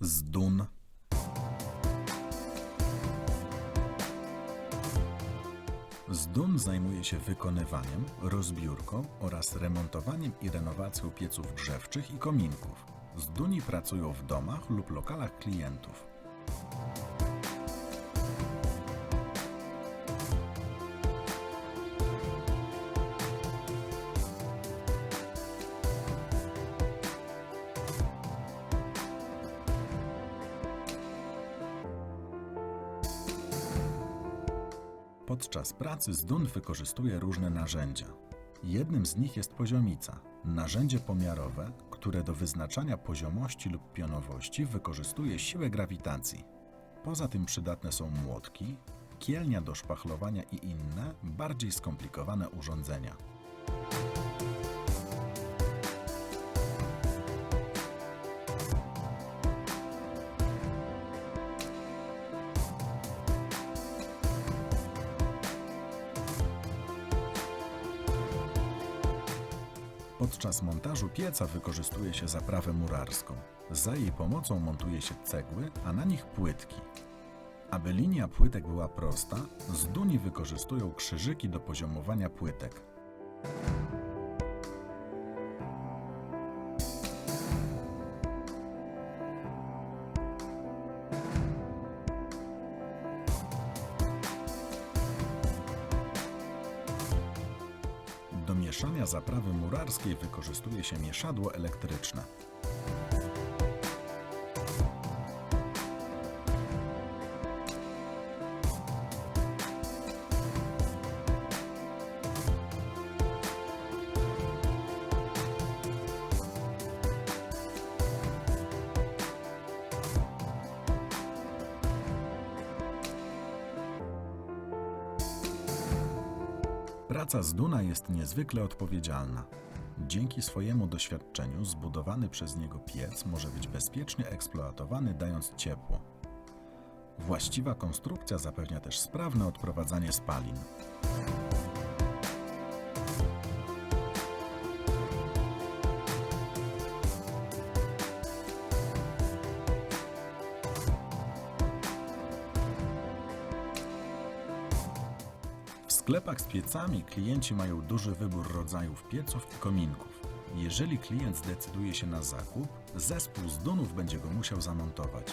z dun. Z dun zajmuje się wykonywaniem, rozbiórką oraz remontowaniem i renowacją pieców grzewczych i kominków. Z duni pracują w domach lub lokalach klientów. Podczas pracy z dun wykorzystuje różne narzędzia. Jednym z nich jest poziomica, narzędzie pomiarowe, które do wyznaczania poziomości lub pionowości wykorzystuje siłę grawitacji. Poza tym przydatne są młotki, kielnia do szpachlowania i inne, bardziej skomplikowane urządzenia. Podczas montażu pieca wykorzystuje się zaprawę murarską. Za jej pomocą montuje się cegły, a na nich płytki. Aby linia płytek była prosta, z duni wykorzystują krzyżyki do poziomowania płytek. Do mieszania zaprawy murarskiej wykorzystuje się mieszadło elektryczne. Praca z Duna jest niezwykle odpowiedzialna. Dzięki swojemu doświadczeniu zbudowany przez niego piec może być bezpiecznie eksploatowany, dając ciepło. Właściwa konstrukcja zapewnia też sprawne odprowadzanie spalin. Sklepach z piecami klienci mają duży wybór rodzajów pieców i kominków. Jeżeli klient zdecyduje się na zakup, zespół z Dunów będzie go musiał zamontować.